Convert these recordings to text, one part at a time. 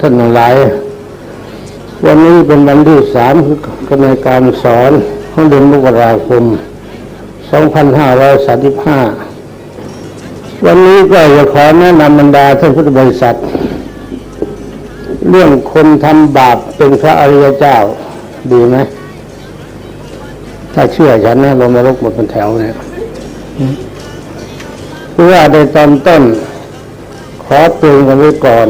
ท่านหลาย วันนี้เป็นวันที่สามคือในการสอนของเดือนมกราคม 2535 วันนี้ก็จะขอแนะนำบรรดาท่านพุทธบริษัท เรื่องคนทำบาปเป็นพระอริยเจ้าดีไหม ถ้าเชื่อฉันนะลงนรกหมดเป็นแถวเนี่ยเพื่อว่าในตอนต้น ขอเตือนกันไว้ก่อน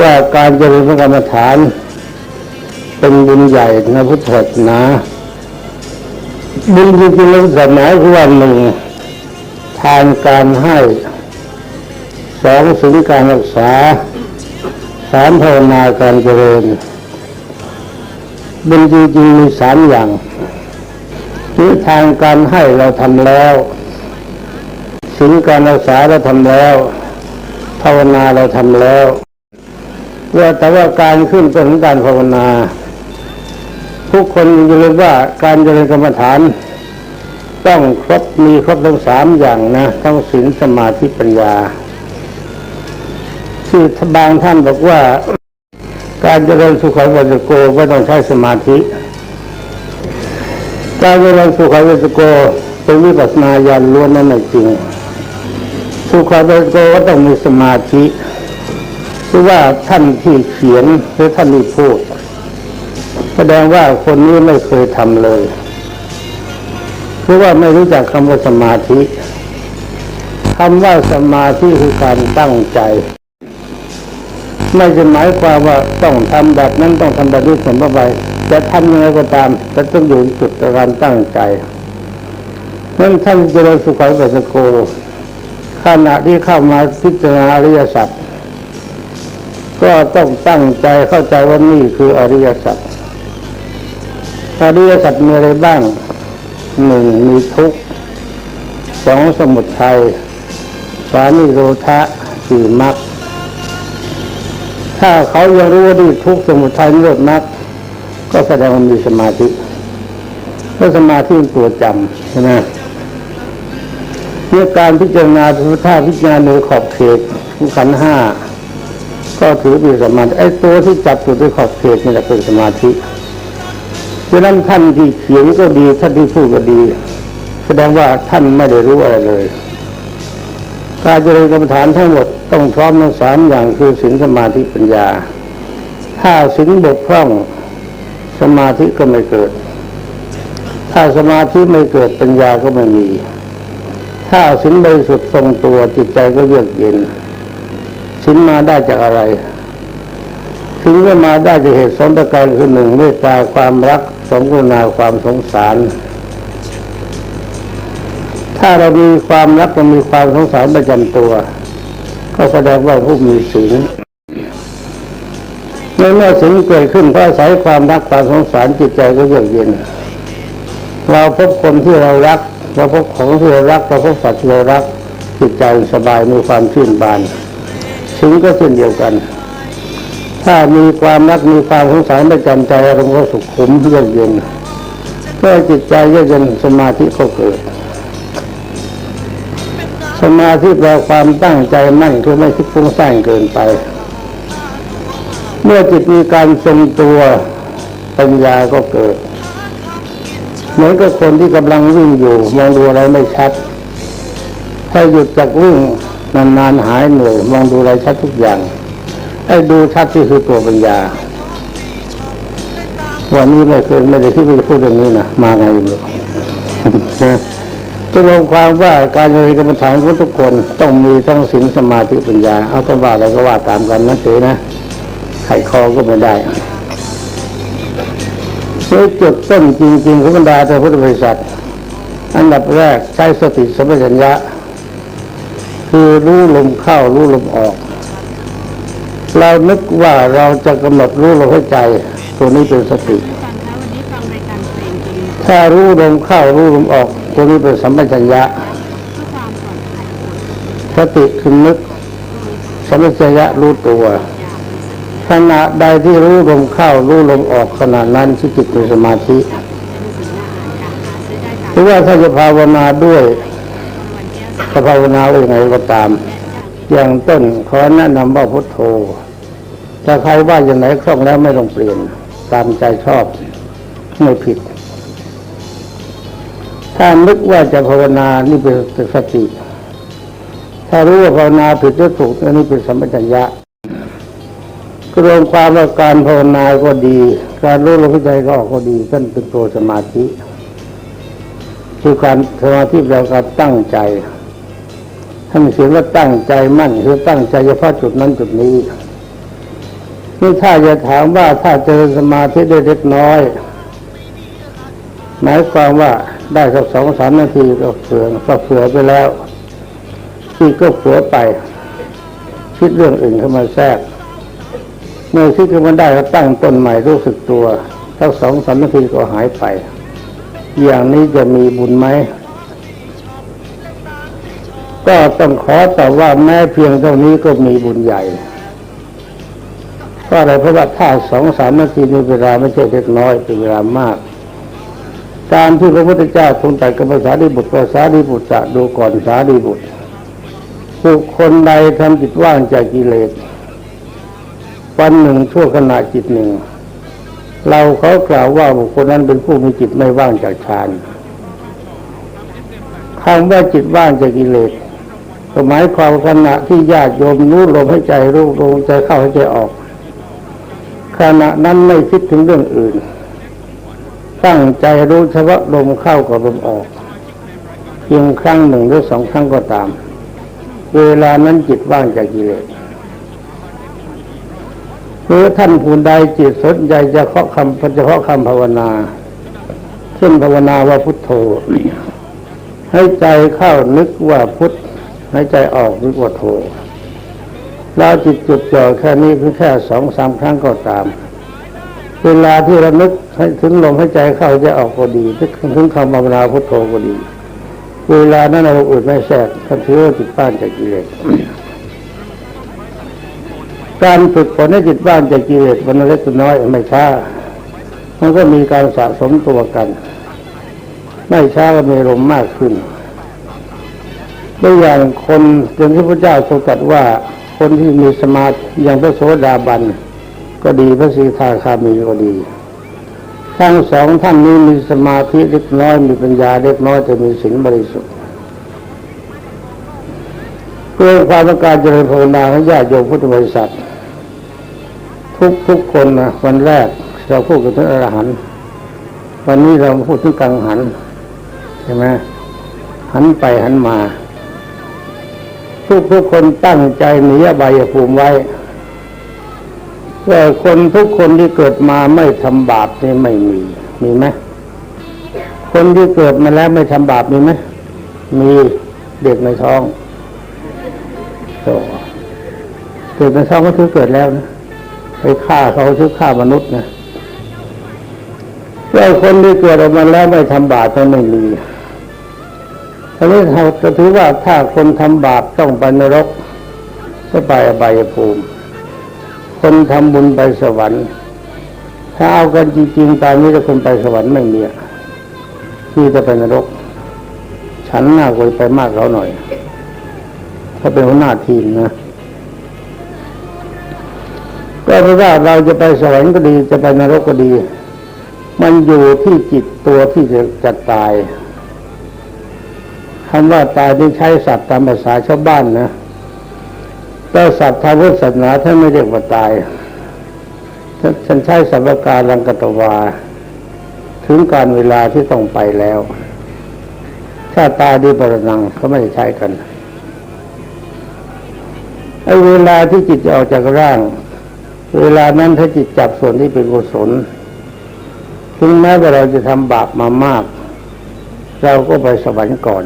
ว่าการเจริญพระกรรมฐาน เป็นบุญใหญ่ในพุทธศาสนาบุญจริงๆในพุทธศาสนาคือว่าหนึ่งทานการให้สองสิ่งการรักษาสามภาวนาการเจริญบุญจริงๆมีสามอย่างคือทางการให้เราทำแล้วสิ่งการรักษาเราทำแล้ว ภาวนาเราทำแล้ว ว่าแต่ว่าการขึ้นต้นของการภาวนา ทุกคนอย่าลืมว่าการเจริญกรรมฐาน ต้องครบมีครบทั้งสามอย่างนะทั้งศีลสมาธิปัญญาที่บางท่านบอกว่าการเจริญสุขวัจโกไม่ต้องใช้สมาธิ การเจริญสุขวัจโกเป็นวิปัสสนาญาณล้วนนั่นจริงสุขวัจโกก็ต้องมีสมาธิ คือว่าท่านที่เขียนหรือท่านที่พูด แสดงว่าคนนี้ไม่เคยทำเลยเพราะว่าไม่รู้จักคำว่าสมาธิคำว่าสมาธิคือการตั้งใจ ไม่จะหมายความว่าต้องทำแบบนั้นต้องทำแบบนี้เสมอไปจะทำยังไงก็ตามแต่ต้องอยู่จุดการตั้งใจนั้นท่านเจริญสุขัยปัสสโกขณะที่เข้ามาพิจารณาอริยสัจ ก็ต้องตั้งใจเข้าใจว่านี่คืออริยสัจอริยสัจมีอะไรบ้างหนึ่งมีทุกข์สองสมุทัยสามิโรธะสี่มรรคถ้าเขายังรู้ว่านี่ทุกข์สมุทัยนิโรธมรรคก็แสดงว่ามีสมาธิเพราะสมาธิเป็นตัวจำใช่ไหมเมื่อการพิจารณาทุท่าพิจารณาโดยขอบเขตขันห้า ก็ถือเป็นสมาธิไอ้ตัวที่จับอยู่ด้วยขอบเขตนี่แหละเป็นสมาธิฉะนั้นท่านที่เขียนก็ดีท่านที่พูดก็ดี แสดงว่าท่านไม่ได้รู้อะไรเลย การเจริญกรรมฐานทั้งหมดต้องพร้อมทั้งสามอย่างคือศีลสมาธิปัญญา ถ้าศีลบกพร่องสมาธิก็ไม่เกิด ถ้าสมาธิไม่เกิดปัญญาก็ไม่มี ถ้าศีลบริสุทธิ์ทรงตัวจิตใจก็เยือกเย็น ศีลมาได้จากอะไรศีลก็มาได้จากเหตุสองประการคือหนึ่งเมตตาความรักสองกุณาความสงสาร ถ้าเรามีความรักเรามีความสงสารประจำตัว ก็แสดงว่าผู้มีศีลเมื่อเมื่อศีลเกิดขึ้นเพราะอาศัยความรักความสงสารจิตใจก็เยือกเย็น เราพบคนที่เรารักเราพบของที่เรารักเราพบสัตว์ที่เรารักจิตใจสบายมีความชื่นบาน ศีลก็เช่นเดียวกัน ถ้ามีความรักมีความสงสารประจำใจอารมณ์ก็สุขุมเยือกเย็นเมื่อจิตใจเยือกเย็นสมาธิก็เกิด สมาธิแปลความตั้งใจมั่นคือไม่คิดฟุ้งซ่านเกินไป เมื่อจิตมีการทรงตัวปัญญาก็เกิดเหมือนกับคนที่กำลังวิ่งอยู่มองดูอะไรไม่ชัด ถ้าหยุดจากวิ่ง นานๆหายเหนื่อยมองดูอะไรชัดทุกอย่างไอ้ดูชัดที่คือตัวปัญญา วันนี้ไม่เคยไม่ได้ที่จะพูดเรื่องนี้นะมาไงไม่รู้จะลงความว่าการเรียนกรรมฐานของทุกคนต้องมีทั้งศีลสมาธิปัญญา เอาก็ว่าอะไรก็ว่าตามกันนะเตนะไขคอก็ไม่ได้โดยจุดต้นจริงๆของบรรดาแต่พุทธบริษัทอันดับแรกใช้สติสัมปชัญญะ คือรู้ลมเข้ารู้ลมออก เรานึกว่าเราจะกำหนดรู้ลมหายใจ ตัวนี้เป็นสติถ้ารู้ลมเข้ารู้ลมออก ตัวนี้เป็นสัมปชัญญะสติคือนึกสัมปชัญญะรู้ตัวขณะใดที่รู้ลมเข้ารู้ลมออกขณะนั้นที่จิตเป็นสมาธิเป็นสิ่งน่าะหรือว่าถ้าจะภาวนาด้วย จะภาวนาว่ายังไงก็ตาม อย่างต้นขอแนะนำว่าพุทโธถ้าใครว่าอย่างไหนคล่องแล้วไม่ต้องเปลี่ยนตามใจชอบไม่ผิด ถ้านึกว่าจะภาวนานี่เป็นสติ ถ้ารู้ว่าภาวนาผิดหรือถูกอันนี้เป็นสัมปชัญญะกรวมความว่าการภาวนาก็ดี การรู้ลมหายใจก็ออกก็ดีนั่นเป็นตัวสมาธิคือการสมาธิเราการตั้งใจ ท่านเขียนว่าตั้งใจมั่นคือตั้งใจเฉพาะจุดนั้นจุดนี้นี่ถ้าจะถามว่าถ้าเจอสมาธิได้เล็กน้อย หมายความว่าได้สักสองสามนาทีก็เฟื่อก็เฟื่อไปแล้วที่ก็เฟื่อไป คิดเรื่องอื่นเข้ามาแทรกเมื่อคิดขึ้นมาได้ก็ตั้งต้นใหม่รู้สึกตัวสักสองสามนาทีก็หายไป อย่างนี้จะมีบุญไหม ก็ต้องขอแต่ว่าแม้เพียงเท่านี้ก็มีบุญใหญ่เพราะอะไรเพราะว่าถ้าสองสามนาทีในเวลาไม่ใช่เล็กน้อยเป็นเวลามากการที่พระพุทธเจ้าทรงตรัสกับภาษาดิบุตรภาษาดิบุตรจะดูก่อนสาดิบุตรบุคคลใดทำจิตว่างจากกิเลสวันหนึ่งชั่วขณะจิตหนึ่ง เราเขากล่าวว่าบุคคลนั้นเป็นผู้มีจิตไม่ว่างจากฌานคำว่าจิตว่างจากกิเลส ก็หมายความขณะที่ญาติโยมรู้ลมให้ใจรู้ลมใจเข้าให้ใจออก ขณะนั้นไม่คิดถึงเรื่องอื่น ตั้งใจรู้เฉพาะลมเข้ากับลมออก เพียงครั้งหนึ่งหรือสองครั้งก็ตาม เวลานั้นจิตว่างจากกิเลสหรือท่านผู้ใดจิตสนใจจะเคาะคำเฉพาะคำภาวนา เช่นภาวนาว่าพุทโธให้ใจเข้านึกว่าพุทธ ให้ใจออกนึกว่าโธเราจิตจุดจ่อแค่นี้เพียงแค่สองสามครั้งก็ตาม เวลาที่เรานึกให้ถึงลมให้ใจเข้าใจออกก็ดีนึกถึงคำภาวนาพุทโธก็ดี เวลานั้นเราอื่นไม่แทรกท่านถือว่าจิตบ้านจากกิเลสการฝึกฝนให้จิตบ้านจากกิเลสวันเล็กนน้อยไม่ช้ามันก็มีการสะสมตัวกัน ไม่ช้าก็มีลมมากขึ้น ตัวอย่างคนอย่างที่พระเจ้าทรงตรัสว่าคนที่มีสมาธิอย่างพระโสดาบัน ก็ดีพระสีทาคามีก็ดีทั้งสองท่านนี้มีสมาธิเล็กน้อยมีปัญญาเล็กน้อยแต่มีศีลบริสุทธิ์เพื่อความต้องการเจริญภาวนาของญาติโยมพุทธบริษัท ทุกทุกคนนะวันแรกเราพูดกันถึงอรหันต์วันนี้เราพูดถึงกังหันใช่ไหมหันไปหันมา ทุกทุกคนตั้งใจหนีอบายภูมิไว้ แต่คนทุกคนที่เกิดมาไม่ทำบาปนี่ไม่มีมีไหมคนที่เกิดมาแล้วไม่ทำบาปมีไหมมีเด็กในท้องโตเกิดในท้องก็ถือเกิดแล้วนะไปฆ่าเขาถือฆ่ามนุษย์นะแต่คนที่เกิดออกมาแล้วไม่ทำบาปก็ไม่มี ทีนี้เราจะถือว่าถ้าคนทำบาปต้องไปนรกก็ไปอบายภูมิ คนทำบุญไปสวรรค์ ถ้าเอากันจริงๆตามนี้ถ้าคนไปสวรรค์ไม่มีที่จะไปนรก ฉันหน้าคยไปมากเขาหน่อยถ้าเป็นหัวหน้าทีมนะก็เพราะว่าเราจะไปสวรรค์ก็ดีจะไปนรกก็ดี มันอยู่ที่จิตตัวที่จะจะตาย คำว่าตายที่ใช้ศัพท์ตามภาษาชาวบ้านนะแต่ศัพท์ทางพุทธศาสนาท่านไม่เรียกว่าตายฉันใช้สัพพการลังกตวา ถึงการเวลาที่ต้องไปแล้ว ถ้าตายดีปรนังเขาไม่ได้ใช้กันไอ้เวลาที่จิตออกจากร่าง เวลานั้นถ้าจิตจับส่วนที่เป็นกุศลถึงแม้ว่าเราจะทำบาปมามาก เราก็ไปสวรรค์ก่อน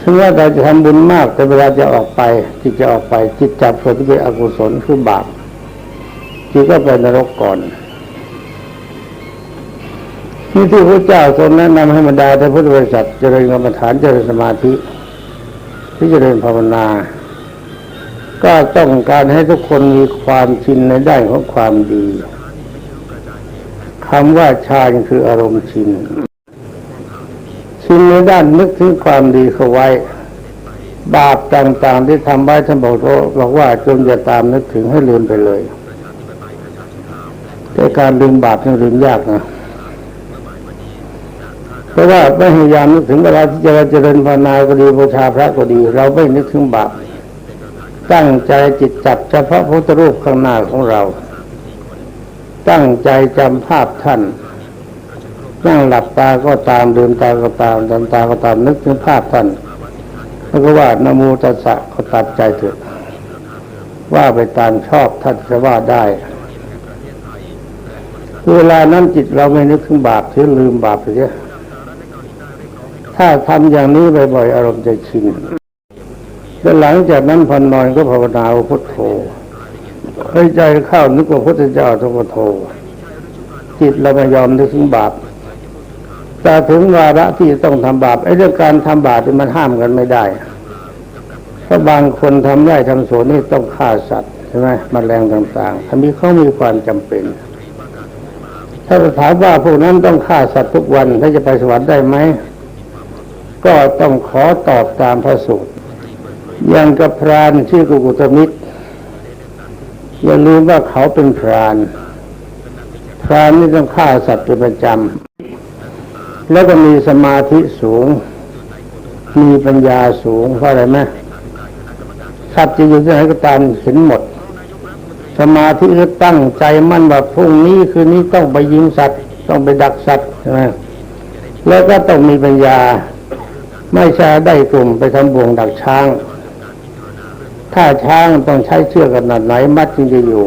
ถึงว่าเราจะทำบุญมากแต่เวลาจะออกไปจิตจะออกไป จิตจับส่วนที่เป็นอกุศลคือบาปจิตก็ไปนรกก่อนนี่ที่พระเจ้าทรงแนะนำให้บรรดาท่านพุทธบริษัทเจริญกรรมฐานเจริญสมาธิที่เจริญภาวนา ก็ต้องการให้ทุกคนมีความชินในด้านของความดีคำว่าฌานคืออารมณ์ชิน ชินในด้านนึกถึงความดีเขาไว้ บาปต่างๆที่ทำไว้ท่านบอกว่าบอกว่าจงอย่าตามนึกถึงให้ลืมไปเลย แต่การลืมบาปนี่ลืมยากนะเพราะว่าไม่พยายามนึกถึงเวลาที่จะเจริญภาวนาก็ดีบูชาพระก็ดี เราไม่นึกถึงบาปตั้งใจจิตจับเฉพาะพุทธรูปข้างหน้าของเรา ตั้งใจจำภาพท่าน นั่งหลับตาก็ตามลืมตาก็ตามลืมตาก็ตามนึกถึงภาพท่านแล้วก็ว่านโมตัสสะก็ตัดใจเถอะว่าไปตามชอบท่านจะว่าได้เวลานั้นจิตเราไม่นึกถึงบาปเสียลืมบาปไปเสียถ้าทำอย่างนี้บ่อยๆอารมณ์จะชินแล้วหลังจากนั้นพอนอนก็ภาวนาพุทโธให้ใจเข้านึกว่าพุทธเจ้าทพุทโธจิตเราไม่ยอมนึกถึงบาป แต่ถึงวาระที่ต้องทำบาปไอ้เรื่องการทำบาปนี่มันห้ามกันไม่ได้เพราบางคนทำไร่ทำสวนนี่ต้องฆ่าสัตว์ใช่ไหมมแมลงต่างๆอันนี้เขามีความจำเป็น ถ้าจะถามว่าพวกนั้นต้องฆ่าสัตว์ทุกวันถ้าจะไปสวรรค์ได้ไหมก็ต้องขอตอบตามพระสูตรอย่างกับพรานชื่อกุกุตมิตรอย่าลืมว่าเขาเป็นพราน พรานนี่ต้องฆ่าสัตว์เป็นประจำ แล้วก็มีสมาธิสูง มีปัญญาสูงเพราะอะไรไหมสัตว์จะอยู่ที่ไหนก็ตามเห็นหมด สมาธิก็ตั้งใจมั่นว่าพรุ่งนี้คืนนี้ต้องไปยิงสัตว์ ต้องไปดักสัตว์ใช่ไหมแล้วก็ต้องมีปัญญา ไม่ใช่ได้กลุ่มไปทำบ่วงดักช้าง ถ้าช้างต้องใช้เชือกขนาดไหนมัดจึงจะอยู่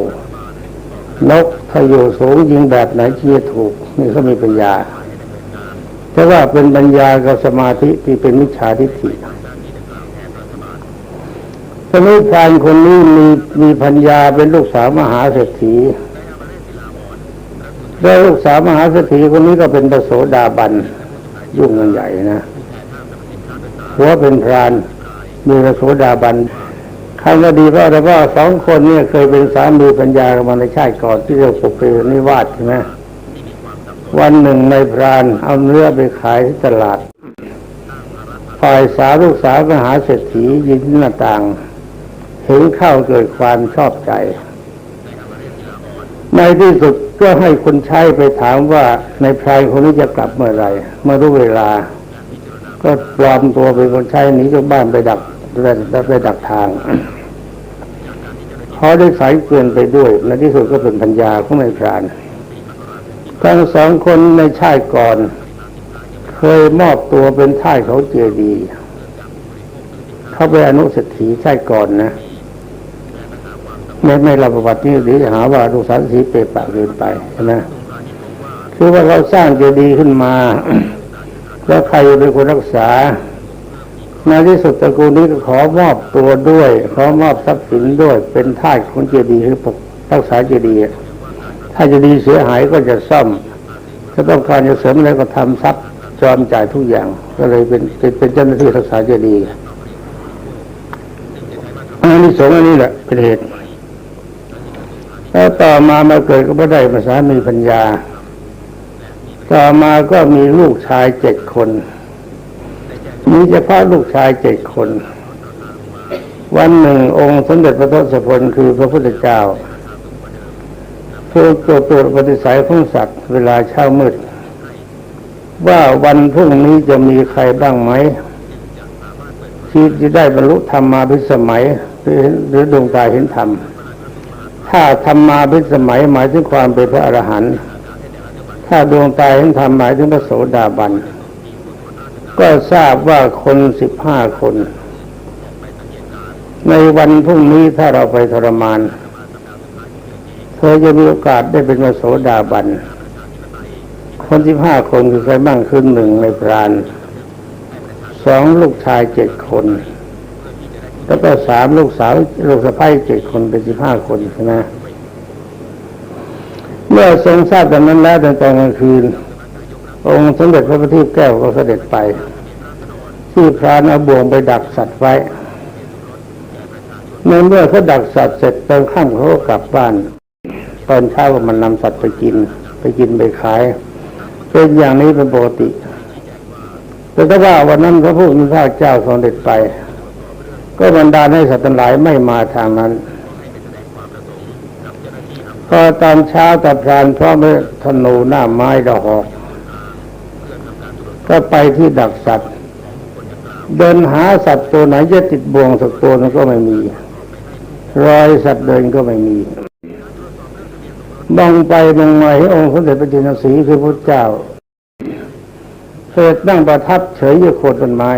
นกถ้าอยู่สูงยิงแบบไหนที่จะถูก นี่เขามีปัญญา เพราะว่าเป็นปัญญากับสมาธิที่เป็นมิจฉาทิฏฐิสมุพรานคนนี้มีมีพัญญาเป็นลูกสาวมหาเศรษฐีแล้วลูกสาวมหาเศรษฐีคนนี้ก็เป็นประโสดาบันยุ่งกันใหญ่นะหัวเป็นพรานมีประโสดาบันคำว่าดีเพราะอะไรว่าสองคนเนี่ยเคยเป็นสามีปัญญากันมาในชาติก่อนที่เรียกปุเพนิวาสใช่ไหม วันหนึ่งในพรานเอาเนื้อไปขายที่ตลาด ฝ่ายสาวลูกสาวมหาเศรษฐียืนหน้าต่างเห็นเข้าเกิดความชอบใจ ในที่สุดก็ให้คนใช้ไปถามว่าในพรายคนนี้จะกลับเมื่อไรเมื่อรู้เวลา ก็ปลอมตัวเป็นคนใช้หนีจากบ้านไปดักไปดักทางเขาได้สายเกินไปด้วยในที่สุดก็เป็นปัญญาของในพราน ทั้งสองคนในชาติก่อน เคยมอบตัวเป็นท่ายเขาเจดีเขาไปอนุสถีชาติก่อนนะ ไม่ไม่รับประวัตินี่หรือจะหาว่าดูสารสีเปรปากเกินไปใช่ไหมคือว่าเขาสร้างเจดีขึ้นมาแล้วใครเป็นคนรักษาในที่สุดตระกูลนี้ก็ขอมอบตัวด้วย ขอมอบทรัพย์สินด้วยเป็นท่าสของเจดีย์คือปกรักษาเจดีย์ ถ้าเจดีเสียหายก็จะซ่อม ถ้าต้องการจะเสริมอะไรก็ทำทรัพย์จอมจ่ายทุกอย่าง ก็เลยเป็นเป็นเจ้าหน้าที่รักษาเจดีย์อันนี้สงอันนี้แหละเป็นเหตุแล้วต่อมามาเกิดก็ไม่ได้ภาษามีปัญญา ต่อมาก็มีลูกชายเจ็ดคน มีเฉพาะลูกชายเจ็ดคน วันหนึ่งองค์สมเด็จพระทศพลคือพระพุทธเจ้า เพื่อตรวจตรวปฏิสัยของสัตว์เวลาเช้ามืด ว่าวันพรุ่งนี้จะมีใครบ้างไหมที่จะได้บรรลุธรรมมาพิสมัยหรือหรือดวงตาเห็นธรรม ถ้าธรรมมาพิสมัยหมายถึงความเป็นพระอรหันต์ถ้าดวงตาเห็นธรรมหมายถึงพระโสดาบันก็ทราบว่าคนสิบห้าคน ในวันพรุ่งนี้ถ้าเราไปทรมาน ธอจะมีโอกาสได้เป็นพระโสดาบัน คนสิบห้าคนคือใครบ้างคือหนึ่งในพรานสองลูกชายเจ็ดคน แล้วก็สามลูกสาวลูกสะใภ้เจ็ดคนเป็นสิบห้าคนใช่ไหมเมื่อทรงทราบดังนั้นแล้วในตอนกลางคืน องค์สมเด็จพระพุทธแก้วก็เสด็จไป ที่พรานเอาบ่วงไปดักสัตว์ไว้ในเมื่อเขาดักสัตว์เสร็จตอนค่ำเขาก็กลับบ้าน ตอนเช้ามันนำสัตว์ไปกิน ไปกินไปขาย เป็นอย่างนี้เป็นปกติ แต่ถ้าว่าวันนั้นพระผู้มีพระเจ้าทรงเด็จไป ก็บันดาให้สัตว์ทั้งหลายไม่มาทางนั้นพอตอนเช้าตะพรานพร้อมด้วยธนูหน้าไม้ดอกหอกก็ไปที่ดักสัตว์ เดินหาสัตว์ตัวไหนจะติดบ่วงสักตัวนึงก็ไม่มี รอยสัตว์เดินก็ไม่มี มองไปมองมาเห็นองค์สมเด็จพระจินสีคือพระเจ้าเกิดนั่งประทับเฉยอยู่โคนต้นไม้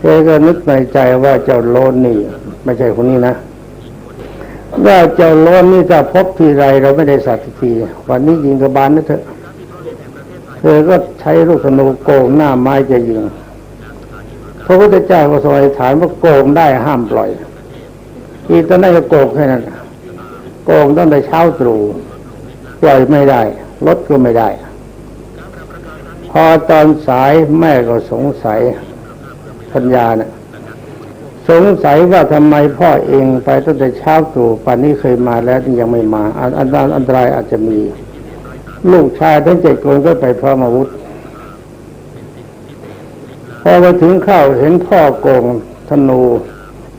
แกก็นึกในใจว่าเจ้าโลนนี่ ไม่ใช่คนนี้นะว่าเจ้าโลนนี่ถ้าพบทีไรเราไม่ได้สัตว์ทีวันนี้ยิงกระบาลนะเถอะเธอก็ใช้ลูกธนูโกงหน้าไม้จะยิงพระพุทธเจ้าก็ทรงอธิษฐานว่าโกงได้ห้ามปล่อย อีตอนนั้นก็โกงแค่นั้น โกงตั้งแต่เช้าตรู่ปล่อยไม่ได้ลดก็ไม่ได้ พอตอนสายแม่ก็สงสัยปัญญาเนี่ยสงสัยว่าทำไมพ่อเองไปตั้งแต่เช้าตรู่ป่านนี้เคยมาแล้วยังไม่มา อันอันอันอันตรายอาจจะมี ลูกชายทั้งเจ็ดคนก็ไปพร้อมอาวุธพอมาถึงเข้าเห็นพ่อโกงธนู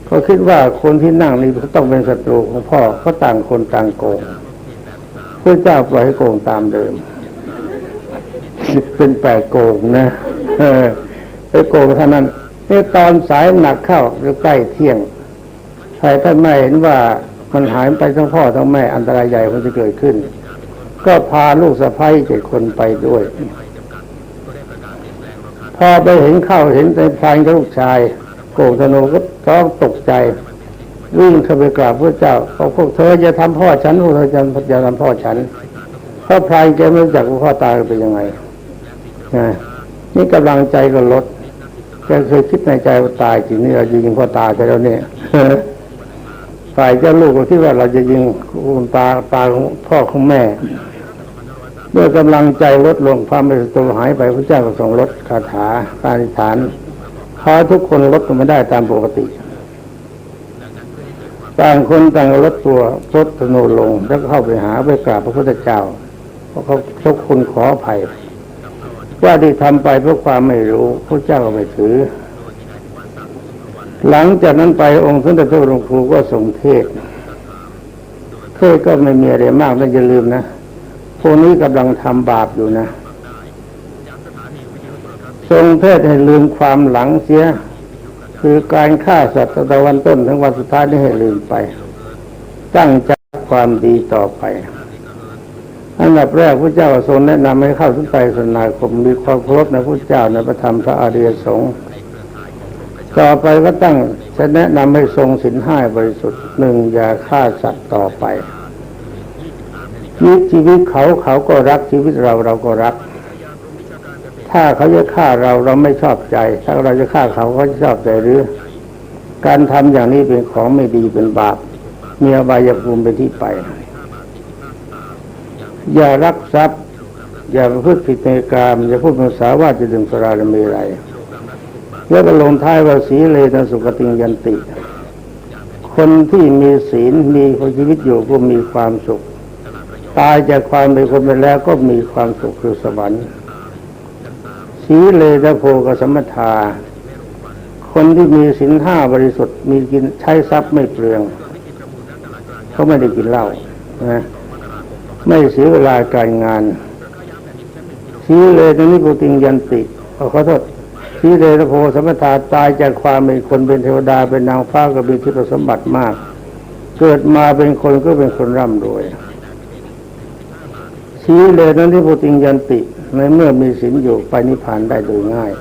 ก็คิดว่าคนที่นั่งนี่เขต้องเป็นศัตรูของพ่อก็ต่างคนต่างโกงพระเจ้าปล่อยให้โกงตามเดิมเป็นแปดโกงนะเออไปโกงเท่านั้นนี่ตอนสายหนักเข้าหรือใกล้เที่ยงใครท่านไม่เห็นว่ามันหายไปทั้งพ่อทั้งแม่อันตรายใหญ่มันจะเกิดขึ้น ก็พาลูกสะใภ้เจ็ดคนไปด้วยพอไปเห็นเข้าเห็นในพลานกับลูกชาย โกงธนูก็ ร้องตกใจวิ่งเข้าไปกราบพระเจ้าบอกพวกเธอจะทำพ่อฉันพวกเธอจะจะทำพ่อฉันเพราะพลายแกไม่รู้จักว่าพ่อตายเป็นยังไงนี่กำลังใจก็ลดแกเคยคิดในใจว่าตายจริงนี่เราจะยิงพ่อตาไปแล้วเนี่ยฝ่ายเจ้าลูกก็คิดว่าเราจะยิงคุณตาตาของพ่อของแม่ เมื่อกำลังใจลดลงความเป็นศัตรูหายไปพระเจ้าก็ทรงลดคาถาการอธิษฐาน ขอทุกคนลดลงไม่ได้ตามปกติ ต่างคนต่างลดตัวลดธนูลงแล้วก็เข้าไปหาไปกราบพระพุทธเจ้าเพราะเขาทุกคนขออภัยว่าที่ทำไปเพราะความไม่รู้พระเจ้าไม่ถือ หลังจากนั้นไปองค์สมเด็จพระหลวงครูก็ทรงเทศเทศก็ไม่มีอะไรมากนั่นอย่าลืมนะพวกนี้กำลังทำบาปอยู่นะ ทรงเทศให้ลืมความหลังเสีย คือการฆ่าสัตว์ตั้งแต่วันต้นถึงวันสุดท้ายนี่ให้ลืมไป ตั้งใจความดีต่อไปอันดับแรกพระเจ้าทรงแนะนำให้เข้าถึงใจสนาคมมีความเคารพในพระเจ้าในพระธรรมพระอริยสงฆ์ต่อไปก็ตั้งจะแนะนำให้ทรงศีลห้าบริสุทธิ์หนึ่งอย่าฆ่าสัตว์ต่อไปชีวิตเขาเขาก็รักชีวิตเราเราก็รัก ถ้าเขาจะฆ่าเราเราไม่ชอบใจ ถ้าเราจะฆ่าเขาเขาจะชอบใจหรือ การทำอย่างนี้เป็นของไม่ดีเป็นบาปมีอบายภูมิเป็นที่ไป อย่ารักทรัพย์ อย่าพฤติผิดในกามอย่าพูดภาษาว่าจะดื่มสุราและเมรัยแล้วก็ลงท้ายว่าสีเลนสุขติยันติ คนที่มีศีลมีชีวิตอยู่ก็มีความสุข ตายจากความเป็นคนไปแล้วก็มีความสุขคือสวรรค์ สีเลนะโพกสมมทาคนที่มีศีลห้าบริสุทธิ์มีกินใช้ทรัพย์ไม่เปลืองเขาไม่ได้กินเหล้านะไม่เสียเวลาการงานสีเลยตนี้ปุติงยันติขอโทษสีเลยนะโพสมถาตายจากความเป็นคนเป็นเทวดาเป็นนางฟ้าก็มีทิพสมบัติมาก เกิดมาเป็นคนก็เป็นคนร่ำรวยสีเลยนั้นที่ปุติงยันติ ในเมื่อมีศีลอยู่ไปนิพพานได้โดยง่าย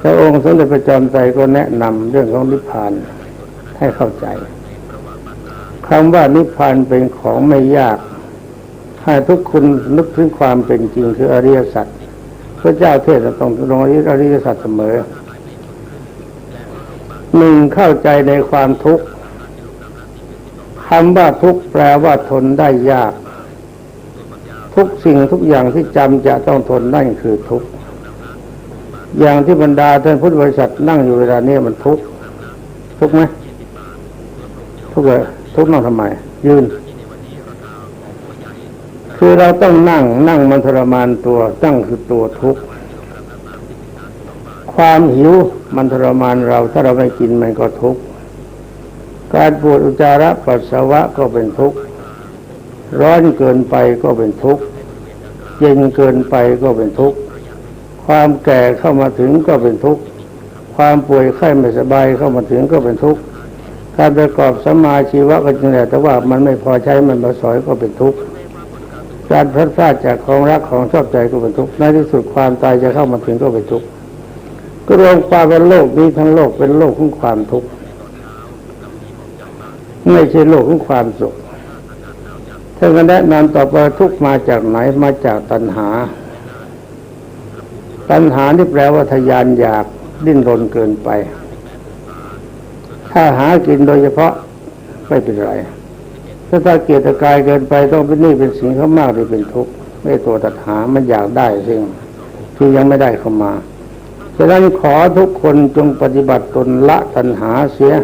พระองค์สมเด็จพระจอมไตรก็แนะนำเรื่องของนิพพานให้เข้าใจคำว่านิพพานเป็นของไม่ยากให้ทุกคนนึกถึงความเป็นจริงคืออริยสัจพระเจ้าเทศน์ตรงตรงอริยสัจเสมอหนึ่งเข้าใจในความทุกข์คำว่าทุกข์แปลว่าทนได้ยาก ทุกสิ่งทุกอย่างที่จำจะต้องทนนั่นคือทุกข์อย่างที่บรรดาท่านพุทธบริษัทนั่งอยู่เวลานี้มันทุกข์ทุกไหมทุกเลยทุกนั่งทำไม ยืน คือเราต้องนั่งนั่งมันทรมานตัวตั้งคือตัวทุกข์คความหิวมันทรมานเรา ถ้าเราไม่กินมันก็ทุกข์การปวดอุจจาระปัสสาวะก็เป็นทุกข์ ร้อนเกินไปก็เป็นทุกข์เย็นเกินไปก็เป็นทุกข์ความแก่เข้ามาถึงก็เป็นทุกข์ความป่วยไข้ไม่สบายเข้ามาถึงก็เป็นทุกข์การประกอบสมมาชีวะก็จริงแหละแต่ว่ามันไม่พอใช้มันมาสอยก็เป็นทุกข์การพลัดพรากจากของรักของชอบใจก็เป็นทุกข์ในที่สุดความตายจะเข้ามาถึงก็เป็นทุกข์ก็รวมความเป็นโลกนี้ทั้งโลกเป็นโลกของความทุกข์ไม่ใช่โลกของความสุข ท่านก็แนะนำต่อไปทุกมาจากไหนมาจากตัณหา ตัณหาที่แปลว่าทยานอยากดิ้นรนเกินไป ถ้าหากินโดยเฉพาะไม่เป็นไร ถ้าตาเกียรติกายเกินไปต้องเป็นนี่เป็นสิ่งเขามากหรือเป็นทุกข์ไม่ตัวตัณหามันอยากได้สิ่งที่ยังไม่ได้เข้ามาฉะนั้นขอทุกคนจงปฏิบัติตนละตัณหาเสีย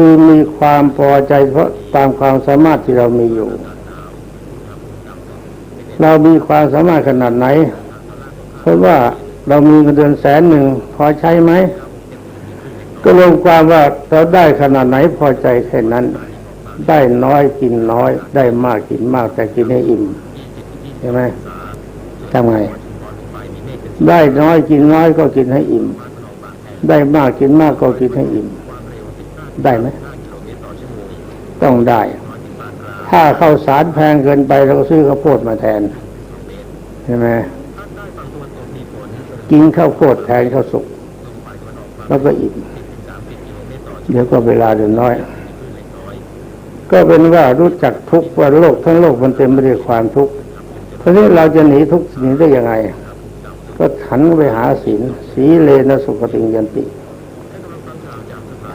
คือมีความพอใจเพราะตามความสามารถที่เรามีอยู่ เรามีความสามารถขนาดไหน เพราะว่าเรามีเงินเดือนแสนหนึ่งพอใช้ไหม ก็รวมความว่าเราได้ขนาดไหนพอใจแค่นั้น ได้น้อยกินน้อย ได้มากกินมากแต่กินให้อิ่มใช่ไหมทำไง ได้น้อยกินน้อยก็กินให้อิ่ม ได้มากกินมากก็กินให้อิ่ม ได้ไหมต้องได้ ถ้าข้าวสารแพงเกินไปเราก็ซื้อข้าวโพดมาแทนใช่ไหมกินข้าวโพดแทนข้าวสุกแล้วก็อิ่มเดี๋ยวก็เวลาเดือนน้อย ก็เป็นว่ารู้จักทุกข์ว่าโลกทั้งโลกมันเต็มไปด้วยความทุกข์เพราะนี้เราจะหนีทุกข์หนีได้ยังไง ก็หันไปหาศีลสีเลนะสุขติงยันติ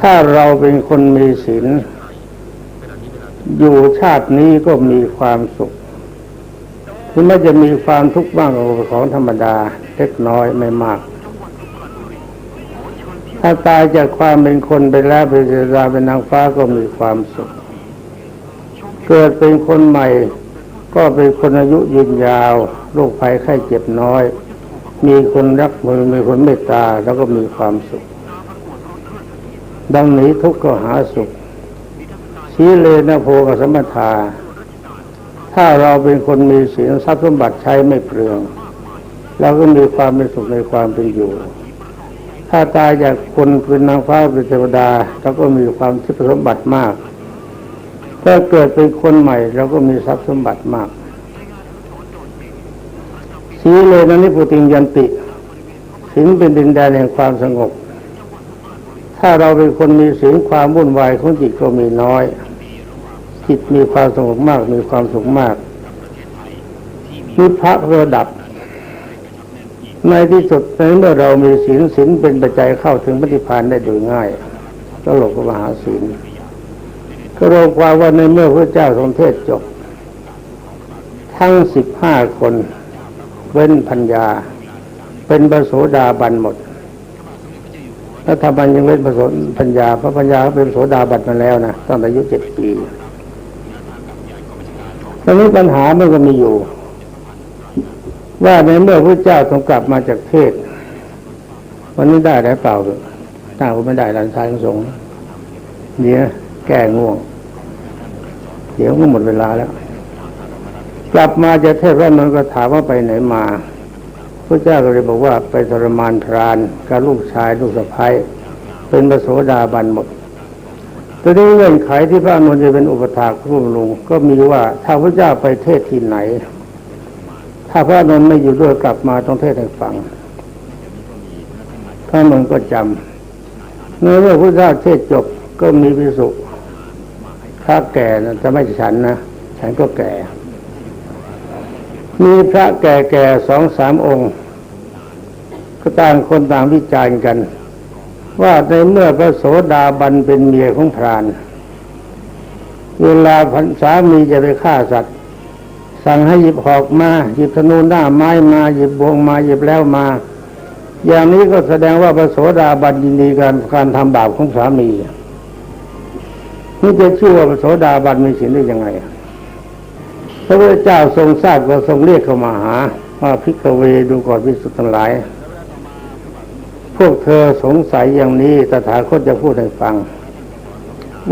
ถ้าเราเป็นคนมีศีลอยู่ชาตินี้ก็มีความสุขถึงแม้จะมีความทุกข์บ้างของธรรมดาเล็กน้อยไม่มาก ถ้าตายจากความเป็นคนไปแล้วเป็นเวดาเป็นนางฟ้าก็มีความสุข เกิดเป็นคนใหม่ ก็เป็นคนอายุยืนยาวโรคภัยไข้เจ็บน้อย มีคนรักมือมีคนเมตตาแล้วก็มีความสุข ดังนี้ทุกข์ก็หาสุขชีเลนะโพกสมถาถ้าเราเป็นคนมีศีลทรัพย์สมบัติใช้ไม่เปลืองเราก็มีความเป็นสุขในความเป็นอยู่ ถ้าตายจากคนเป็นนางฟ้าเป็นเทวดาเราก็มีความทิพย์สมบัติมาก ถ้าเกิดเป็นคนใหม่เราก็มีทรัพย์สมบัติมากสีเลยนะนิพุติยันติศีลเป็นดินแดนแห่งความสงบ ถ้าเราเป็นคนมีศีลความวุ่นวายของจิตก็มีน้อย จิตมีความสงบมาก มีความสุขมากนิพพะระดับ ในที่สุดในเมื่อเรามีศีลศีลเป็นปัจจัยเข้าถึงปฏิพานได้โดยง่ายก็หลบก็มหาศีลก็รวมความว่าในเมื่อพระเจ้าทรงเทศจบ ทั้งสิบห้าคนเว้นพัญญา เป็นปโสดาบันหมด แล้วทำไมยังเว้นปโสพัญญาเพราะพัญญาเป็นโสดาบันมาแล้วนะตั้งแต่อายุเจ็ดปีตอนนี้ปัญหามันก็มีอยู่ ว่าในเมื่อพระเจ้าทรงกลับมาจากเทศ วันนี้ได้หรือเปล่าถ้าก็ไม่ได้หลานชายของสงฆ์เดี๋ยแก้ง่วง เดี๋ยวก็หมดเวลาแล้ว กลับมาจะเทศว่านนท์ก็ถามว่าไปไหนมา พระเจ้าก็เลยบอกว่าไปทรมานพรานกับลูกชายลูกสะพ้ายเป็นประโสดาบันหมดทีนี้เงื่อนไขที่พระอานนท์จะเป็นอุปถากผู้บำรุงก็มีว่าถ้าพระเจ้าไปเทศที่ไหน ถ้าพระอานนท์ไม่อยู่ด้วยกลับมาต้องเทศให้ฟังพระอานนท์ก็จำเมื่อเมื่อพระเจ้าเทศจบก็มีพิสุพระแก่นะจะไม่ฉันนะ ฉันก็แก่ มีพระแก่ๆสองสามองค์ ก็ต่างคนต่างวิจารณ์กัน ว่าในเมื่อพระโสดาบันเป็นเมียของพราน เวลาพันสามีจะไปฆ่าสัตว์ สั่งให้หยิบหอกมาหยิบธนูหน้าไม้มาหยิบบวงมาหยิบแล้วมา อย่างนี้ก็แสดงว่าพระโสดาบันยินดีการการทำบาปของสามีนี่จะชื่อว่าพระโสดาบันมีศีลได้ยังไง พระพุทธเจ้าทรงทราบก็ทรงเรียกเข้ามาหาว่าพิกเวดูก่อนพิสุทธิ์ทั้งหลาย พวกเธอสงสัยอย่างนี้ตถาคตจะพูดให้ฟัง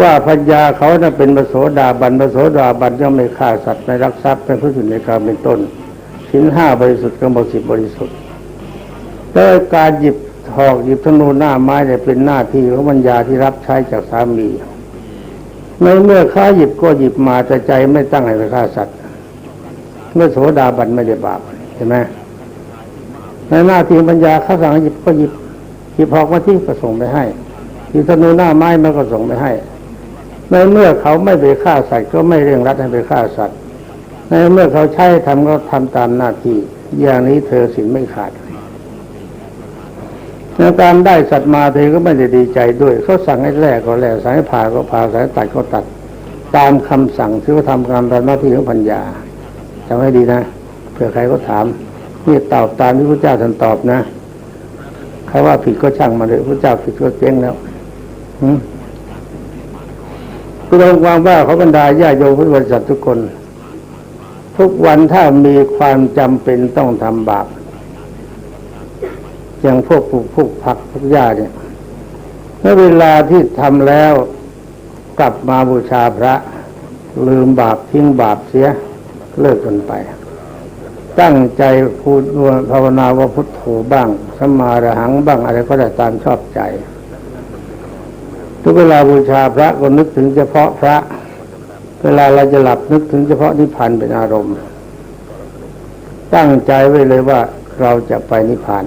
ว่าพัญญาเขาน่ะเป็นปโสดาบันปโสดาบันย่อมไม่ฆ่าสัตว์ไม่รักทรัพย์เป็นผู้สุนในการเป็นต้นสินห้าบริสุทธิ์กำหนดสิบบริสุทธิ์แล้วการหยิบหอกหยิบธนูหน้าไม้เนี่ยเป็นหน้าที่ของปัญญาที่รับใช้จากสามีในเมื่อข้าหยิบก็หยิบมาแต่ใจไม่ตั้งให้ไปฆ่าสัตว์ เมื่อโสดาบันไม่ได้บาปใช่ไหมในหน้าที่ปัญญาข้าสั่งให้หยิบก็หยิบหยิบหอกมาที่ก็ส่งไปให้หยิบธนูหน้าไม้มันก็ส่งไปให้ ในเมื่อเขาไม่ไปฆ่าสัตว์ก็ไม่เร่งรัดให้ไปฆ่าสัตว์ ในเมื่อเขาใช้ทำก็ทำตามหน้าที่ อย่างนี้เธอสินไม่ขาดในการได้สัตว์มาเธอก็ไม่ได้ดีใจด้วยเขาสั่งให้แลกก็แลกสั่งให้ผ่าก็ผ่าสั่งให้ตัดก็ตัด ตามคำสั่งที่เขาทำการตามหน้าที่ของปัญญาำให้ดีนะเผื่อใครก็ถามนี่ตอบตามที่พระเจ้าท่านตอบนะใครว่าผิดก็ช่างมาเลยพระเจ้าผิดก็เจ๊งแล้วก็ต้องความว่าเขาบรรดาญาโยมพุทธบริษัททุกคน ทุกวันถ้ามีความจำเป็นต้องทำบาปอย่างพวกปลูกพวกผักพวกหญ้าเนี่ยเมื่อเวลาที่ทำแล้วกลับมาบูชาพระ ลืมบาปทิ้งบาปเสีย เลิกกันไป ตั้งใจพูดภาวนาว่าพุทโธบ้างสมมาระหังบ้างอะไรก็ได้ตามชอบใจ ทุกเวลาบูชาพระก็นึกถึงเฉพาะพระ เวลาเราจะหลับนึกถึงเฉพาะนิพพานเป็นอารมณ์ ตั้งใจไว้เลยว่าเราจะไปนิพพาน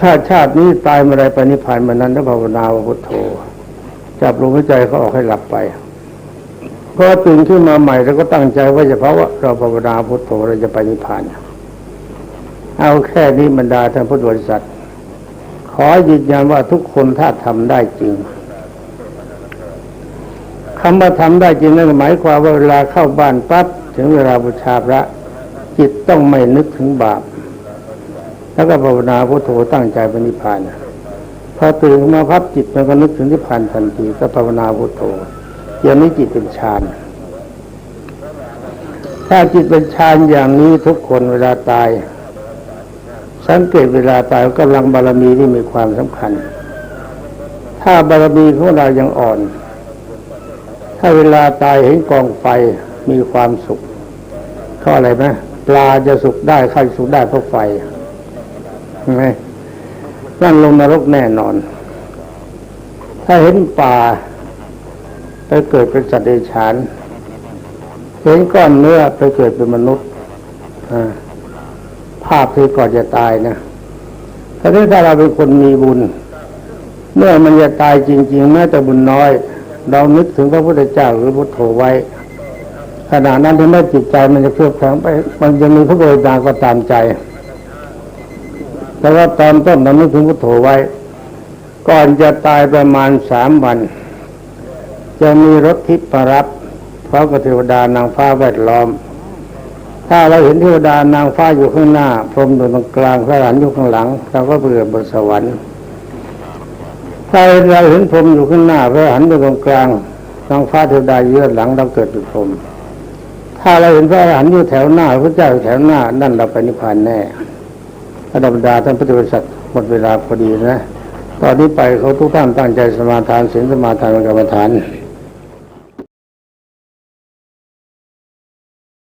ถ้าชาตินี้ตายเมื่อไรไปนิพพานเมื่อนั้นถ้าภาวนาว่าพุทโธจับลมหายใจเขาออกให้หลับไป พอตื่นขึ้นมาใหม่เราก็ตั้งใจว่าเฉพาะว่าเราภาวนาพุทโธเราจะไปนิพพาน เอาแค่นี้บรรดาท่านพุทธบริษัทขอยืนยันว่าทุกคนถ้าทำได้จริงคำว่าทำได้จริงนั่นหมายความว่าเวลาเข้าบ้านปั๊บถึงเวลาบูชาพระ จิตต้องไม่นึกถึงบาป แล้วก็ภาวนาพุทโธตั้งใจปณิพพานพอตื่นขึ้นมาพับจิตมันก็นึกถึงนิพพานทันทีก็ภาวนาพุทโธ อย่างนี้จิตเป็นฌานถ้าจิตเป็นฌานอย่างนี้ทุกคนเวลาตาย สังเกตเวลาตายกำลังบารมีที่มีความสำคัญ ถ้าบารมีของเรายังอ่อน ถ้าเวลาตายเห็นกองไฟมีความสุขเขาอะไรไหมปลาจะสุขได้ข้าสุขได้เพราะไฟไหมนั่นลงนรกแน่นอน ถ้าเห็นป่า ไปเกิดเป็นสัตว์เดรัจฉานเห็นก้อนเนื้อไปเกิดเป็นมนุษย์ภาพที่ก่อนจะตายนะถ้าถ้าเราเป็นคนมีบุญ เมื่อมันจะตายจริง ๆ แม้แต่บุญน้อย เรานึกถึงพระพุทธเจ้าหรือพุทโธไว้ ขณะนั้นที่แม้จิตใจมันจะเคลือบแฝงไป มันจะมีพระโดยตาก็ตามใจ แต่ว่าตอนต้นเรานึกถึงพุทโธไว้ ก่อนจะตายประมาณสามวัน จะมีรถทิพย์มารับพร้อมกับเทวดานางฟ้าแวดล้อม ถ้าเราเห็นเทวดานางฟ้าอยู่ข้างหน้า พรหมอยู่ตรงกลางพระอรหันอยู่ข้างหลังเราก็เบื่อบนสวรรค์ถ้าเราเห็นพรหมอยู่ข้างหน้าพระหันอยู่ตรงกลางนางฟ้าเทวดาอยู่ด้านหลังเราเกิดเป็นพรหมถ้าเราเห็นพระอรหันต์อยู่แถวหน้าพระเจ้าอยู่แถวหน้านั่นเราไปนิพพานแน่ธรรมดาท่านพุทธบริษัทหมดเวลาพอดีนะ ตอนนี้ไปเขาทุกท่านตั้งใจสมาทานศีลสมาทานกรรมฐาน